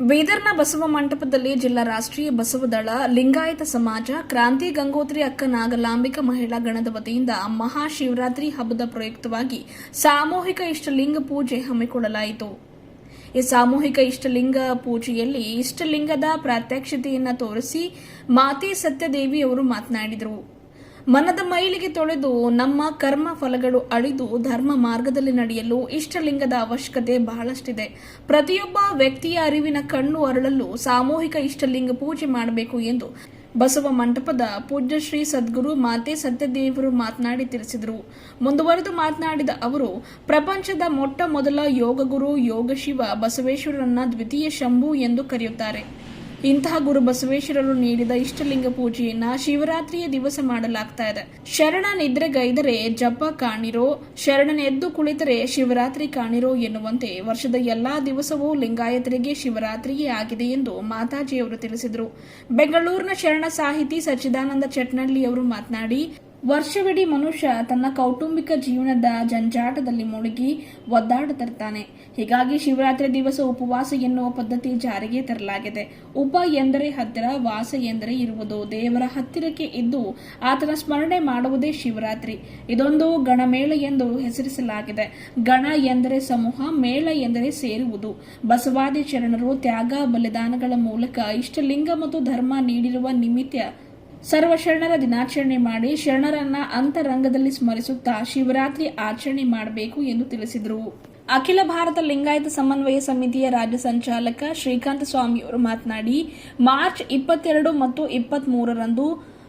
ಬೀದರ್ನ ಬಸವ ಮಂಟಪದಲ್ಲಿ ಜಿಲ್ಲಾ ರಾಷ್ಟ್ರೀಯ ಬಸವ ದಳ, ಲಿಂಗಾಯತ ಸಮಾಜ, ಕ್ರಾಂತಿ ಗಂಗೋತ್ರಿ ಅಕ್ಕ ನಾಗಲಾಂಬಿಕ ಮಹಿಳಾ ಗಣದ ವತಿಯಿಂದ ಮಹಾಶಿವರಾತ್ರಿ ಹಬ್ಬದ ಪ್ರಯುಕ್ತವಾಗಿ ಸಾಮೂಹಿಕ ಇಷ್ಟಲಿಂಗ ಪೂಜೆ ಹಮ್ಮಿಕೊಳ್ಳಲಾಯಿತು. ಈ ಸಾಮೂಹಿಕ ಇಷ್ಟಲಿಂಗ ಪೂಜೆಯಲ್ಲಿ ಇಷ್ಟಲಿಂಗದ ಪ್ರಾತ್ಯಕ್ಷತೆಯನ್ನು ತೋರಿಸಿ ಮಾತೆ ಸತ್ಯದೇವಿ ಅವರು ಮಾತನಾಡಿದರು. ಮನದ ಮೈಲಿಗೆ ತೊಳೆದು ನಮ್ಮ ಕರ್ಮ ಫಲಗಳು ಅಳಿದು ಧರ್ಮ ಮಾರ್ಗದಲ್ಲಿ ನಡೆಯಲು ಇಷ್ಟಲಿಂಗದ ಅವಶ್ಯಕತೆ ಬಹಳಷ್ಟಿದೆ. ಪ್ರತಿಯೊಬ್ಬ ವ್ಯಕ್ತಿಯ ಅರಿವಿನ ಕಣ್ಣು ಅರಳಲು ಸಾಮೂಹಿಕ ಇಷ್ಟಲಿಂಗ ಪೂಜೆ ಮಾಡಬೇಕು ಎಂದು ಬಸವ ಮಂಟಪದ ಪೂಜ್ಯ ಶ್ರೀ ಸದ್ಗುರು ಮಾತೆ ಸತ್ಯದೇವರು ಮಾತನಾಡಿ ತಿಳಿಸಿದರು. ಮುಂದುವರೆದು ಮಾತನಾಡಿದ ಅವರು, ಪ್ರಪಂಚದ ಮೊಟ್ಟ ಮೊದಲ ಯೋಗಗುರು ಯೋಗಶಿವ ಬಸವೇಶ್ವರನ್ನ ದ್ವಿತೀಯ ಶಂಭು ಎಂದು ಕರೆಯುತ್ತಾರೆ. ಇಂತಹ ಗುರು ಬಸವೇಶ್ವರರು ನೀಡಿದ ಇಷ್ಟಲಿಂಗ ಪೂಜೆಯನ್ನ ಶಿವರಾತ್ರಿಯ ದಿವಸ ಮಾಡಲಾಗ್ತಾ ಇದೆ. ಶರಣ ನಿದ್ರೆಗೈದರೆ ಜಪ ಕಾಣಿರೋ, ಶರಣನ ಎದ್ದು ಕುಳಿತರೆ ಶಿವರಾತ್ರಿ ಕಾಣಿರೋ ಎನ್ನುವಂತೆ ವರ್ಷದ ಎಲ್ಲಾ ದಿವಸವೂ ಲಿಂಗಾಯತರಿಗೆ ಶಿವರಾತ್ರಿಯೇ ಆಗಿದೆ ಎಂದು ಮಾತಾಜಿಯವರು ತಿಳಿಸಿದರು. ಬೆಂಗಳೂರಿನ ಶರಣ ಸಾಹಿತಿ ಸಚ್ಚಿದಾನಂದ ಚಟ್ನಳ್ಳಿ ಅವರು ಮಾತನಾಡಿ ವರ್ಷವಿಡೀ ಮನುಷ್ಯ ತನ್ನ ಕೌಟುಂಬಿಕ ಜೀವನದ ಜಂಜಾಟದಲ್ಲಿ ಮುಳುಗಿ ಒದ್ದಾಡುತ್ತಿರ್ತಾನೆ ಹೀಗಾಗಿ ಶಿವರಾತ್ರಿ ದಿವಸ ಉಪವಾಸ ಎನ್ನುವ ಪದ್ಧತಿ ಜಾರಿಗೆ ತರಲಾಗಿದೆ. ಉಪ ಎಂದರೆ ಹತ್ತಿರ, ವಾಸ ಎಂದರೆ ಇರುವುದು. ದೇವರ ಹತ್ತಿರಕ್ಕೆ ಇದ್ದು ಆತನ ಸ್ಮರಣೆ ಮಾಡುವುದೇ ಶಿವರಾತ್ರಿ. ಇದೊಂದು ಗಣಮೇಳ ಎಂದು ಹೆಸರಿಸಲಾಗಿದೆ. ಗಣ ಎಂದರೆ ಸಮೂಹ, ಮೇಳ ಎಂದರೆ ಸೇರುವುದು. ಬಸವಾದಿ ಶರಣರು ತ್ಯಾಗ, ಬಲಿದಾನಗಳ ಮೂಲಕ ಇಷ್ಟಲಿಂಗ ಮತ್ತು ಧರ್ಮ ನೀಡಿರುವ ನಿಮಿತ್ತ ಸರ್ವ ಶರಣರ ದಿನಾಚರಣೆ ಮಾಡಿ ಶರಣರನ್ನ ಅಂತರಂಗದಲ್ಲಿ ಸ್ಮರಿಸುತ್ತಾ ಶಿವರಾತ್ರಿ ಆಚರಣೆ ಮಾಡಬೇಕು ಎಂದು ತಿಳಿಸಿದರು. ಅಖಿಲ ಭಾರತ ಲಿಂಗಾಯತ ಸಮನ್ವಯ ಸಮಿತಿಯ ರಾಜ್ಯ ಸಂಚಾಲಕ ಶ್ರೀಕಾಂತ ಸ್ವಾಮಿಯವರು ಮಾತನಾಡಿ, ಮಾರ್ಚ್ ಇಪ್ಪತ್ತೆರಡು ಮತ್ತು ಇಪ್ಪತ್ತ್ ಮೂರರಂದು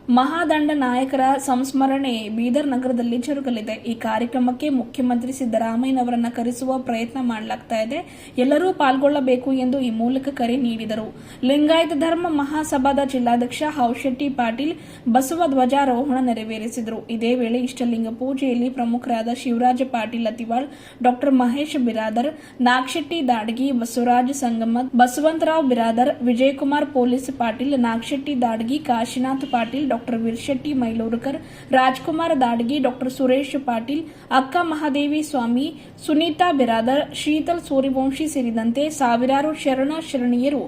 ಮಹಾದಂಡ ನಾಯಕರ ಸಂಸ್ಮರಣೆ ಬೀದರ್ ನಗರದಲ್ಲಿ ಜರುಗಲಿದೆ ಈ ಕಾರ್ಯಕ್ರಮಕ್ಕೆ ಮುಖ್ಯಮಂತ್ರಿ ಸಿದ್ದರಾಮಯ್ಯನವರನ್ನ ಕರೆಸುವ ಪ್ರಯತ್ನ ಮಾಡಲಾಗ್ತಾ ಇದೆ. ಎಲ್ಲರೂ ಪಾಲ್ಗೊಳ್ಳಬೇಕು ಎಂದು ಈ ಮೂಲಕ ಕರೆ ನೀಡಿದರು. ಲಿಂಗಾಯತ ಧರ್ಮ ಮಹಾಸಭಾದ ಜಿಲ್ಲಾಧ್ಯಕ್ಷ ಹೌಶೆಟ್ಟಿ ಪಾಟೀಲ್ ಬಸವ ಧ್ವಜಾರೋಹಣ ನೆರವೇರಿಸಿದರು. ಇದೇ ವೇಳೆ ಇಷ್ಟಲಿಂಗ ಪೂಜೆಯಲ್ಲಿ ಪ್ರಮುಖರಾದ Shivaraja Patil Atival, doctor Mahesh Biradar, Nagashetty Dadagi, Basavaraja Sangamath Basavantrao Biradar, Vijayakumar police Patil, Nagashetty Dadagi, Kashinath Patil doctor Veerashetty Mailurkar, Rajkumar Dadgi, doctor Suresh Patil, Akka Mahadevi Swami, Sunita Biradar, Sheetal Suryavanshi ಸೇರಿದಂತೆ ಸಾವಿರಾರು ಶರಣ ಶರಣೀಯರು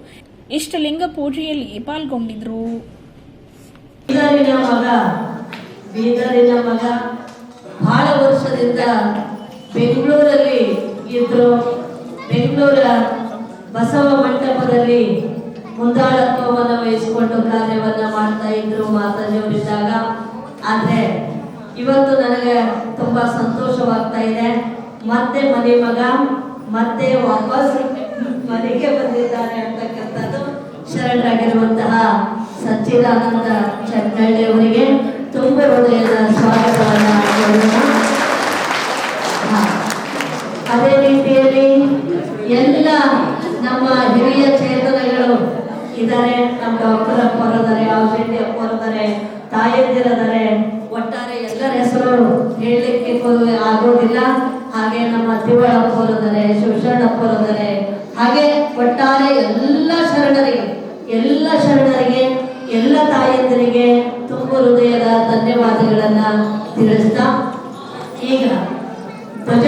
ಇಷ್ಟಲಿಂಗ ಪೂಜೆಯಲ್ಲಿ ಪಾಲ್ಗೊಂಡಿದ್ರು ಬಹಳ ವರ್ಷದಿಂದ ಬೆಂಗಳೂರಲ್ಲಿ ಇದ್ರು. ಬೆಂಗಳೂರ ಬಸವ ಮಂಟಪದಲ್ಲಿ ಮುಂದಾಳತ್ವವನ್ನು ವಹಿಸಿಕೊಂಡು ಕಾರ್ಯವನ್ನ ಮಾಡ್ತಾ ಇದ್ರು ಮಾತಾಜಿಯವರಿದ್ದಾಗ ಆದ್ರೆ ಇವತ್ತು ನನಗೆ ತುಂಬಾ ಸಂತೋಷವಾಗ್ತಾ ಇದೆ ಮತ್ತೆ ಮನೆ ಮಗ, ಮತ್ತೆ ವಾಪಸ್ ಮನೆಗೆ ಬಂದಿದ್ದಾರೆ ಅಂತಕ್ಕಂಥದ್ದು ಶರಣರಾಗಿರುವಂತಹ ಸಚ್ಚಿದಾನಂದ ಚಟ್ನಳ್ಳಿ ಅವರಿಗೆ ತುಂಬ ಹೃದಯದ ಸ್ವಾಗತವನ್ನ. ಅದೇ ರೀತಿಯಲ್ಲಿ ಎಲ್ಲ ನಮ್ಮ ಹಿರಿಯ ಚೇತನಗಳು ಇದ್ದಾರೆ. ನಮ್ಮ ಡಾಕ್ಟರ್ ಅಪ್ಪ ಅವರಿದ್ದಾರೆ ಔಷಧಿ ಅಪ್ಪ ಅವರಿದ್ದಾರೆ ತಾಯಂದಿರದ್ದಾರೆ ಒಟ್ಟಾರೆ ಎಲ್ಲರ ಹೆಸರು ಹೇಳಲಿಕ್ಕೆ ಆಗೋದಿಲ್ಲ. ಹಾಗೆ ನಮ್ಮ ತಿವಳಪ್ಪ ಶಿವಶರಣ ಶಿವಶರಣಪ್ಪ ಇದಾರೆ ಹಾಗೆ ಒಟ್ಟಾರೆ ಎಲ್ಲ ಶರಣರಿಗೆ ಎಲ್ಲ ಶರಣರಿಗೆ, ಎಲ್ಲ ತಾಯಂದಿರಿಗೆ ತುಂಬ ಹೃದಯದ ಧನ್ಯವಾದಗಳನ್ನ ತಿಳಿಸ್ತಾ ಈಗ ಧ್ವಜ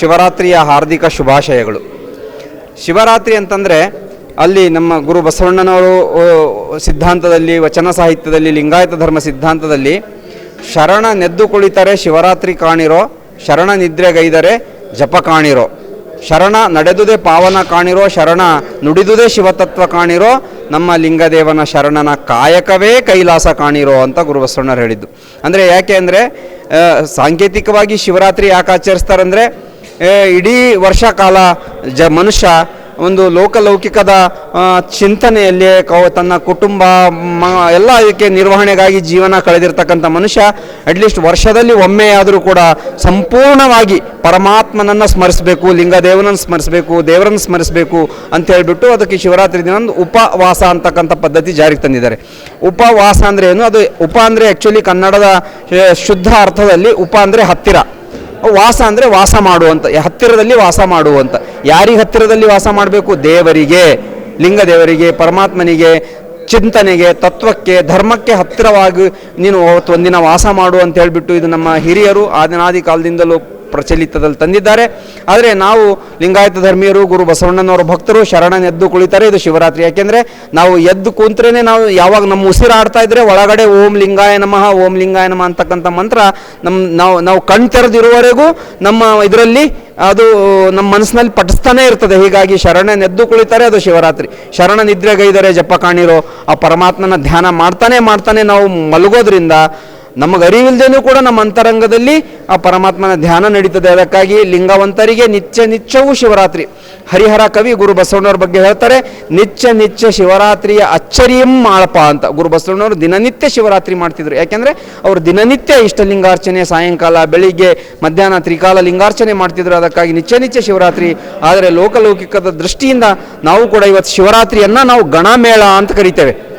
ಶಿವರಾತ್ರಿಯ ಹಾರ್ದಿಕ ಶುಭಾಶಯಗಳು. ಶಿವರಾತ್ರಿ ಅಂತಂದರೆ ಅಲ್ಲಿ ನಮ್ಮ ಗುರು ಬಸವಣ್ಣನವರು ಸಿದ್ಧಾಂತದಲ್ಲಿ, ವಚನ ಸಾಹಿತ್ಯದಲ್ಲಿ, ಲಿಂಗಾಯತ ಧರ್ಮ ಸಿದ್ಧಾಂತದಲ್ಲಿ ಶರಣ ನೆದ್ದು ಕುಳಿತರೆ ಶಿವರಾತ್ರಿ ಕಾಣಿರೋ, ಶರಣ ನಿದ್ರೆಗೈದರೆ ಜಪ ಕಾಣಿರೋ, ಶರಣ ನಡೆದುದೇ ಪಾವನ ಕಾಣಿರೋ, ಶರಣ ನುಡಿದುದೇ ಶಿವತತ್ವ ಕಾಣಿರೋ, ನಮ್ಮ ಲಿಂಗದೇವನ ಶರಣನ ಕಾಯಕವೇ ಕೈಲಾಸ ಕಾಣಿರೋ ಅಂತ ಗುರು ಬಸವಣ್ಣರು ಹೇಳಿದ್ದು. ಅಂದರೆ ಯಾಕೆ ಅಂದರೆ ಸಾಂಕೇತಿಕವಾಗಿ ಶಿವರಾತ್ರಿ ಯಾಕೆ ಆಚರಿಸ್ತಾರಂದರೆ ಇಡೀ ವರ್ಷ ಕಾಲ ಜ, ಮನುಷ್ಯ ಒಂದು ಲೋಕಲೌಕಿಕದ ಚಿಂತನೆಯಲ್ಲಿ ತನ್ನ ಕುಟುಂಬ, ಮ, ಎಲ್ಲ ಇದಕ್ಕೆ ನಿರ್ವಹಣೆಗಾಗಿ ಜೀವನ ಕಳೆದಿರ್ತಕ್ಕಂಥ ಮನುಷ್ಯ ಅಟ್ಲೀಸ್ಟ್ ವರ್ಷದಲ್ಲಿ ಒಮ್ಮೆಯಾದರೂ ಕೂಡ ಸಂಪೂರ್ಣವಾಗಿ ಪರಮಾತ್ಮನನ್ನು ಸ್ಮರಿಸಬೇಕು, ಲಿಂಗದೇವನನ್ನು ಸ್ಮರಿಸಬೇಕು, ದೇವರನ್ನು ಸ್ಮರಿಸಬೇಕು ಅಂತ ಹೇಳಿಬಿಟ್ಟು ಅದಕ್ಕೆ ಶಿವರಾತ್ರಿ ದಿನ ಒಂದು ಉಪವಾಸ ಅಂತಕ್ಕಂಥ ಪದ್ಧತಿ ಜಾರಿಗೆ ತಂದಿದ್ದಾರೆ. ಉಪವಾಸ ಅಂದರೆ ಏನು? ಅದು ಉಪ ಅಂದರೆ ಆ್ಯಕ್ಚುಲಿ ಕನ್ನಡದ ಶುದ್ಧ ಅರ್ಥದಲ್ಲಿ ಉಪ ಅಂದರೆ ಹತ್ತಿರ. ವಾಸ ಅಂದರೆ ವಾಸ ಮಾಡುವಂಥ ಹತ್ತಿರದಲ್ಲಿ ವಾಸ ಮಾಡುವಂಥ ಯಾರಿಗೆ ಹತ್ತಿರದಲ್ಲಿ ವಾಸ ಮಾಡಬೇಕು? ದೇವರಿಗೆ. ಲಿಂಗ ದೇವರಿಗೆ ಪರಮಾತ್ಮನಿಗೆ, ಚಿಂತನೆಗೆ, ತತ್ವಕ್ಕೆ, ಧರ್ಮಕ್ಕೆ ಹತ್ತಿರವಾಗಿ ನೀನು ಒಂದಿನ ವಾಸ ಮಾಡು ಅಂತ ಹೇಳಿಬಿಟ್ಟು ಇದು ನಮ್ಮ ಹಿರಿಯರು ಆದಿನಾದಿ ಕಾಲದಿಂದಲೂ ಪ್ರಚಲಿತದಲ್ಲಿ ತಂದಿದ್ದಾರೆ. ಆದರೆ ನಾವು ಲಿಂಗಾಯತ ಧರ್ಮೀಯರು, ಗುರು ಬಸವಣ್ಣನವರ ಭಕ್ತರು ಶರಣನೆದ್ದು ಕುಳಿತಾರೆ ಇದು ಶಿವರಾತ್ರಿ. ಯಾಕೆಂದರೆ ನಾವು ಎದ್ದು ಕೂತ್ರೇನೆ ನಾವು ಯಾವಾಗ ನಮ್ಮ ಉಸಿರಾಡ್ತಾ ಇದ್ರೆ ಒಳಗಡೆ ಓಂ ಲಿಂಗಾಯ ನಮಃ, ಓಂ ಲಿಂಗಾಯ ನಮಃ ಅಂತಕ್ಕಂಥ ಮಂತ್ರ ನಮ್ಮ ನಾವು ನಾವು ಕಣ್ ತೆರೆದಿರುವವರೆಗೂ ನಮ್ಮ ಇದರಲ್ಲಿ ಅದು ನಮ್ಮ ಮನಸ್ಸಿನಲ್ಲಿ ಪಠಿಸ್ತಾನೆ ಇರ್ತದೆ. ಹೀಗಾಗಿ ಶರಣನೆದ್ದು ಕುಳಿತಾರೆ ಅದು ಶಿವರಾತ್ರಿ. ಶರಣ ನಿದ್ರೆಗೈದರೆ ಜಪ ಕಾಣಿರೋ ಆ ಪರಮಾತ್ಮನ ಧ್ಯಾನ ಮಾಡ್ತಾನೆ ಮಾಡ್ತಾನೆ ನಾವು ಮಲಗೋದ್ರಿಂದ ನಮಗೆ ಅರಿವಿಲ್ದೇನೂ ಕೂಡ ನಮ್ಮ ಅಂತರಂಗದಲ್ಲಿ ಆ ಪರಮಾತ್ಮನ ಧ್ಯಾನ ನಡೀತದೆ. ಅದಕ್ಕಾಗಿ ಲಿಂಗವಂತರಿಗೆ ನಿತ್ಯ ನಿತ್ಯವೂ ಶಿವರಾತ್ರಿ. ಹರಿಹರ ಕವಿ ಗುರು ಬಸವಣ್ಣವ್ರ ಬಗ್ಗೆ ಹೇಳ್ತಾರೆ, ನಿತ್ಯ ನಿತ್ಯ ಶಿವರಾತ್ರಿಯ ಅಚ್ಚರಿಯಂ ಮಾಳಪ ಅಂತ. ಗುರು ಬಸವಣ್ಣವರು ದಿನನಿತ್ಯ ಶಿವರಾತ್ರಿ ಮಾಡ್ತಿದ್ರು. ಯಾಕೆಂದರೆ ಅವರು ದಿನನಿತ್ಯ ಇಷ್ಟಲಿಂಗಾರ್ಚನೆ, ಸಾಯಂಕಾಲ, ಬೆಳಿಗ್ಗೆ, ಮಧ್ಯಾಹ್ನ ತ್ರಿಕಾಲ ಲಿಂಗಾರ್ಚನೆ ಮಾಡ್ತಿದ್ರು. ಅದಕ್ಕಾಗಿ ನಿತ್ಯ ನಿತ್ಯ ಶಿವರಾತ್ರಿ. ಆದರೆ ಲೋಕಲೌಕಿಕದ ದೃಷ್ಟಿಯಿಂದ ನಾವು ಕೂಡ ಇವತ್ತು ಶಿವರಾತ್ರಿಯನ್ನ ನಾವು ಗಣಮೇಳ ಅಂತ ಕರಿತೇವೆ.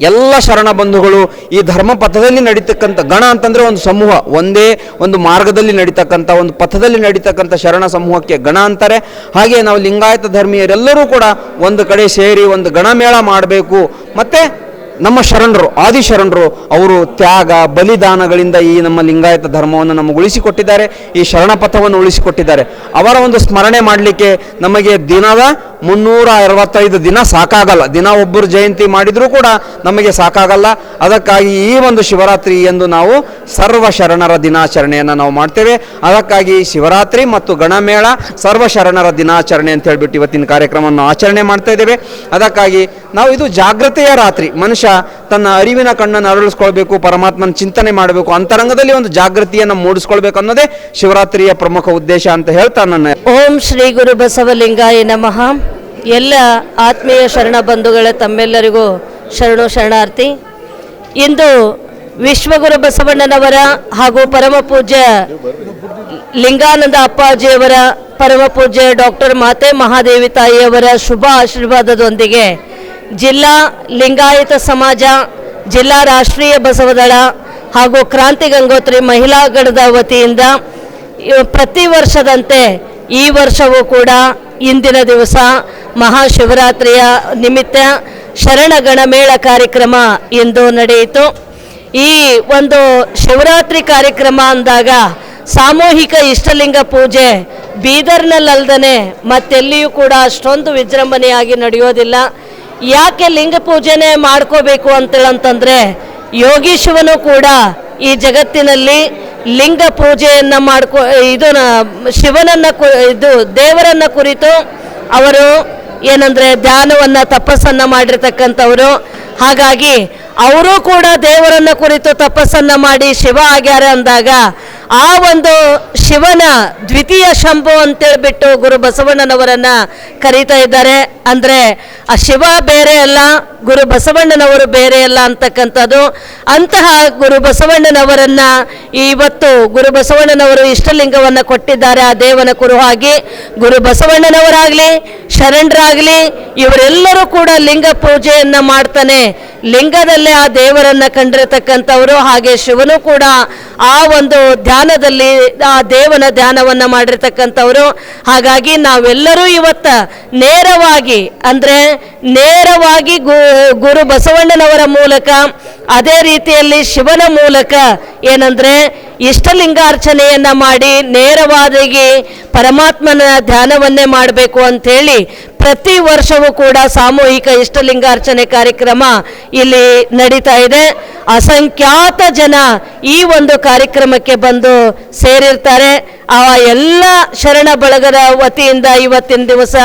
ಎಲ್ಲ ಶರಣ ಬಂಧುಗಳು ಈ ಧರ್ಮ ಪಥದಲ್ಲಿ ನಡೀತಕ್ಕಂಥ ಗಣ ಅಂತಂದರೆ ಒಂದು ಸಮೂಹ, ಒಂದೇ ಒಂದು ಮಾರ್ಗದಲ್ಲಿ ನಡೀತಕ್ಕಂಥ, ಒಂದು ಪಥದಲ್ಲಿ ನಡೀತಕ್ಕಂಥ ಶರಣ ಸಮೂಹಕ್ಕೆ ಗಣ ಅಂತಾರೆ. ಹಾಗೆ ನಾವು ಲಿಂಗಾಯತ ಧರ್ಮೀಯರೆಲ್ಲರೂ ಕೂಡ ಒಂದು ಕಡೆ ಸೇರಿ ಒಂದು ಗಣಮೇಳ ಮಾಡಬೇಕು. ಮತ್ತು ನಮ್ಮ ಶರಣರು, ಆದಿ ಶರಣರು, ಅವರು ತ್ಯಾಗ, ಬಲಿದಾನಗಳಿಂದ ಈ ನಮ್ಮ ಲಿಂಗಾಯತ ಧರ್ಮವನ್ನು ನಮಗೆ ಉಳಿಸಿಕೊಟ್ಟಿದ್ದಾರೆ, ಈ ಶರಣ ಪಥವನ್ನು ಉಳಿಸಿಕೊಟ್ಟಿದ್ದಾರೆ. ಅವರ ಒಂದು ಸ್ಮರಣೆ ಮಾಡಲಿಕ್ಕೆ ನಮಗೆ ದಿನದ ಮುನ್ನೂರ ಅರವತ್ತೈದು ದಿನ ಸಾಕಾಗಲ್ಲ. ದಿನ ಒಬ್ಬರು ಜಯಂತಿ ಮಾಡಿದರೂ ಕೂಡ ನಮಗೆ ಸಾಕಾಗಲ್ಲ. ಅದಕ್ಕಾಗಿ ಈ ಒಂದು ಶಿವರಾತ್ರಿ ಎಂದು ನಾವು ಸರ್ವ ಶರಣರ ದಿನಾಚರಣೆಯನ್ನು ನಾವು ಮಾಡ್ತೇವೆ. ಅದಕ್ಕಾಗಿ ಶಿವರಾತ್ರಿ ಮತ್ತು ಗಣಮೇಳ ಸರ್ವ ಶರಣರ ದಿನಾಚರಣೆ ಅಂತ ಹೇಳ್ಬಿಟ್ಟು ಇವತ್ತಿನ ಕಾರ್ಯಕ್ರಮವನ್ನು ಆಚರಣೆ ಮಾಡ್ತಾ ಇದ್ದೇವೆ. ಅದಕ್ಕಾಗಿ ನಾವು ಇದು ಜಾಗೃತೆಯ ರಾತ್ರಿ. ಮನುಷ್ಯ ತನ್ನ ಅರಿವಿನ ಕಣ್ಣನ್ನು ಅರಳಿಸ್ಕೊಳ್ಬೇಕು, ಪರಮಾತ್ಮನ ಚಿಂತನೆ ಮಾಡಬೇಕು, ಅಂತರಂಗದಲ್ಲಿ ಒಂದು ಜಾಗೃತಿಯನ್ನು ಮೂಡಿಸ್ಕೊಳ್ಬೇಕು ಅನ್ನೋದೇ ಶಿವರಾತ್ರಿಯ ಪ್ರಮುಖ ಉದ್ದೇಶ ಅಂತ ಹೇಳ್ತಾ ನನ್ನ ಓಂ ಶ್ರೀ ಗುರು ಬಸವಲಿಂಗಾಯ ನಮಃ. ಎಲ್ಲ ಆತ್ಮೀಯ ಶರಣ ಬಂಧುಗಳ ತಮ್ಮೆಲ್ಲರಿಗೂ ಶರಣು ಶರಣಾರ್ಥಿ. ಇಂದು ವಿಶ್ವಗುರು ಬಸವಣ್ಣನವರ ಹಾಗೂ ಪರಮ ಪೂಜ್ಯ ಲಿಂಗಾನಂದ ಅಪ್ಪಾಜಿಯವರ ಪರಮ ಪೂಜ್ಯ ಡಾಕ್ಟರ್ ಮಾತೆ ಮಹಾದೇವಿ ತಾಯಿಯವರ ಶುಭ ಆಶೀರ್ವಾದದೊಂದಿಗೆ ಜಿಲ್ಲಾ ಲಿಂಗಾಯತ ಸಮಾಜ, ಜಿಲ್ಲಾ ರಾಷ್ಟ್ರೀಯ ಬಸವದಳ ಹಾಗೂ ಕ್ರಾಂತಿ ಗಂಗೋತ್ರಿ ಮಹಿಳಾ ಗಣದ ವತಿಯಿಂದ ಪ್ರತಿ ವರ್ಷದಂತೆ ಈ ವರ್ಷವೂ ಕೂಡ ಇಂದಿನ ದಿವಸ ಮಹಾಶಿವರಾತ್ರಿಯ ನಿಮಿತ್ತ ಶರಣ ಗಣಮೇಳ ಕಾರ್ಯಕ್ರಮ ಇಂದು ನಡೆಯಿತು. ಈ ಒಂದು ಶಿವರಾತ್ರಿ ಕಾರ್ಯಕ್ರಮ ಅಂದಾಗ ಸಾಮೂಹಿಕ ಇಷ್ಟಲಿಂಗ ಪೂಜೆ ಬೀದರ್ನಲ್ಲಲ್ದನೆ ಮತ್ತೆಲ್ಲಿಯೂ ಕೂಡ ಅಷ್ಟೊಂದು ವಿಜೃಂಭಣೆಯಾಗಿ ನಡೆಯೋದಿಲ್ಲ. ಯಾಕೆ ಲಿಂಗ ಪೂಜೆನೇ ಮಾಡ್ಕೋಬೇಕು ಅಂತೇಳಂತಂದ್ರೆ ಯೋಗೀಶ್ವನು ಕೂಡ ಈ ಜಗತ್ತಿನಲ್ಲಿ ಲಿಂಗ ಪೂಜೆಯನ್ನ ಮಾಡ್ಕೊ, ಇದು ಶಿವನನ್ನ ಇದು ದೇವರನ್ನ ಕುರಿತು ಅವರು ಏನಂದ್ರೆ ಧ್ಯಾನವನ್ನ ತಪಸ್ಸನ್ನ ಮಾಡಿರ್ತಕ್ಕಂಥವರು. ಹಾಗಾಗಿ ಅವರು ಕೂಡ ದೇವರನ್ನ ಕುರಿತು ತಪಸ್ಸನ್ನ ಮಾಡಿ ಶಿವ ಆಗ್ಯಾರ ಅಂದಾಗ ಆ ಒಂದು ಶಿವನ ದ್ವಿತೀಯ ಶಂಭು ಅಂತೇಳ್ಬಿಟ್ಟು ಗುರು ಬಸವಣ್ಣನವರನ್ನ ಕರೀತಾ ಇದ್ದಾರೆ. ಅಂದ್ರೆ ಆ ಶಿವ ಬೇರೆ ಅಲ್ಲ ಗುರು ಬಸವಣ್ಣನವರು ಬೇರೆ ಅಲ್ಲ ಅಂತಕ್ಕಂಥದ್ದು. ಅಂತಹ ಗುರು ಬಸವಣ್ಣನವರನ್ನ ಇವತ್ತು ಗುರು ಬಸವಣ್ಣನವರು ಇಷ್ಟಲಿಂಗವನ್ನ ಕೊಟ್ಟಿದ್ದಾರೆ ಆ ದೇವನ ಕುರುಹಾಗಿ. ಗುರು ಬಸವಣ್ಣನವರಾಗ್ಲಿ, ಶರಣರಾಗ್ಲಿ, ಇವರೆಲ್ಲರೂ ಕೂಡ ಲಿಂಗ ಪೂಜೆಯನ್ನ ಮಾಡ್ತಾನೆ. ಲಿಂಗದಲ್ಲೇ ಆ ದೇವರನ್ನ ಕಂಡಿರತಕ್ಕಂಥವರು. ಹಾಗೆ ಶಿವನು ಕೂಡ ಆ ಒಂದು ಧ್ಯಾನದಲ್ಲಿ ಆ ದೇವನ ಧ್ಯಾನವನ್ನ ಮಾಡಿರ್ತಕ್ಕಂಥವರು. ಹಾಗಾಗಿ ನಾವೆಲ್ಲರೂ ಇವತ್ತ ನೇರವಾಗಿ, ಅಂದ್ರೆ ನೇರವಾಗಿ ಗು- ಗುರು ಬಸವಣ್ಣನವರ ಮೂಲಕ, ಅದೇ ರೀತಿಯಲ್ಲಿ ಶಿವನ ಮೂಲಕ ಏನಂದ್ರೆ ಇಷ್ಟಲಿಂಗಾರ್ಚನೆಯನ್ನ ಮಾಡಿ ನೇರವಾಗಿ ಪರಮಾತ್ಮನ ಧ್ಯಾನವನ್ನೇ ಮಾಡಬೇಕು ಅಂಥೇಳಿ ಪ್ರತಿ ವರ್ಷವೂ ಕೂಡ ಸಾಮೂಹಿಕ ಇಷ್ಟಲಿಂಗಾರ್ಚನೆ ಕಾರ್ಯಕ್ರಮ ಇಲ್ಲಿ ನಡೀತಾ ಇದೆ. ಅಸಂಖ್ಯಾತ ಜನ ಈ ಒಂದು ಕಾರ್ಯಕ್ರಮಕ್ಕೆ ಬಂದು ಸೇರಿರ್ತಾರೆ. ಆ ಎಲ್ಲ ಶರಣ ಬಳಗದ ವತಿಯಿಂದ ಇವತ್ತಿನ ದಿವಸ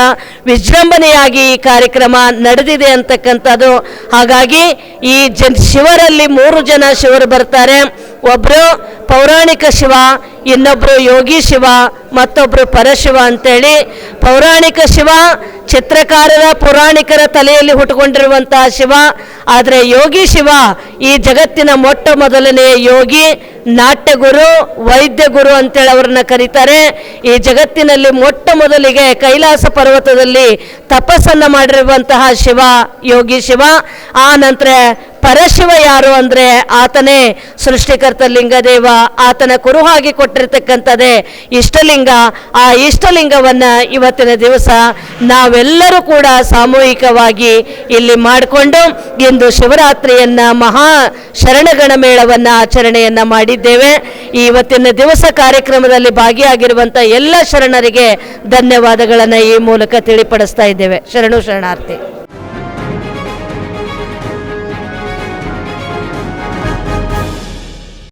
ವಿಜೃಂಭಣೆಯಾಗಿ ಈ ಕಾರ್ಯಕ್ರಮ ನಡೆದಿದೆ ಅಂತಕ್ಕಂಥದ್ದು. ಹಾಗಾಗಿ ಈ ಜನ್ ಶಿವರಲ್ಲಿ ಮೂರು ಜನ ಶಿವರು ಬರ್ತಾರೆ. ಒಬ್ಬರು ಪೌರಾಣಿಕ ಶಿವ ಇನ್ನೊಬ್ರು ಯೋಗಿ ಶಿವ ಮತ್ತೊಬ್ಬರು ಪರಶಿವ ಅಂತೇಳಿ ಪೌರಾಣಿಕ ಶಿವ, ಚಿತ್ರಕಾರರ ಪುರಾಣಿಕರ ತಲೆಯಲ್ಲಿ ಹುಟ್ಟುಕೊಂಡಿರುವಂತಹ ಶಿವ. ಆದರೆ ಯೋಗಿ ಶಿವ ಈ ಜಗತ್ತಿನ ಮೊಟ್ಟ ಮೊದಲನೆಯ ಯೋಗಿ, ನಾಟ್ಯಗುರು ವೈದ್ಯ ಗುರು ಅಂತೇಳಿ ಅವ್ರನ್ನ ಕರೀತಾರೆ. ಈ ಜಗತ್ತಿನಲ್ಲಿ ಮೊಟ್ಟ ಮೊದಲಿಗೆ ಕೈಲಾಸ ಪರ್ವತದಲ್ಲಿ ತಪಸ್ಸನ್ನ ಮಾಡಿರುವಂತಹ ಶಿವ, ಯೋಗಿ ಶಿವ. ಆ ನಂತರ ಪರಶಿವ ಯಾರು ಅಂದ್ರೆ ಆತನೇ ಸೃಷ್ಟಿಕರ್ತ ಲಿಂಗದೇವ. ಆತನ ಕುರುಹಾಗಿ ಕೊಟ್ಟಿರ್ತಕ್ಕಂಥದ್ದೇ ಇಷ್ಟಲಿಂಗ. ಆ ಇಷ್ಟಲಿಂಗವನ್ನು ಇವತ್ತಿನ ದಿವಸ ನಾವೆಲ್ಲರೂ ಕೂಡ ಸಾಮೂಹಿಕವಾಗಿ ಇಲ್ಲಿ ಮಾಡಿಕೊಂಡು ಇಂದು ಶಿವರಾತ್ರಿಯನ್ನು ಮಹಾ ಶರಣಗಣ ಮೇಳವನ್ನ ಆಚರಣೆಯನ್ನ ಮಾಡಿದ್ದೇವೆ. ಇವತ್ತಿನ ದಿವಸ ಕಾರ್ಯಕ್ರಮದಲ್ಲಿ ಭಾಗಿಯಾಗಿರುವಂಥ ಎಲ್ಲ ಶರಣರಿಗೆ ಧನ್ಯವಾದಗಳನ್ನು ಈ ಮೂಲಕ ತಿಳಿಪಡಿಸ್ತಾ ಇದ್ದೇವೆ. ಶರಣು ಶರಣಾರ್ಥಿ.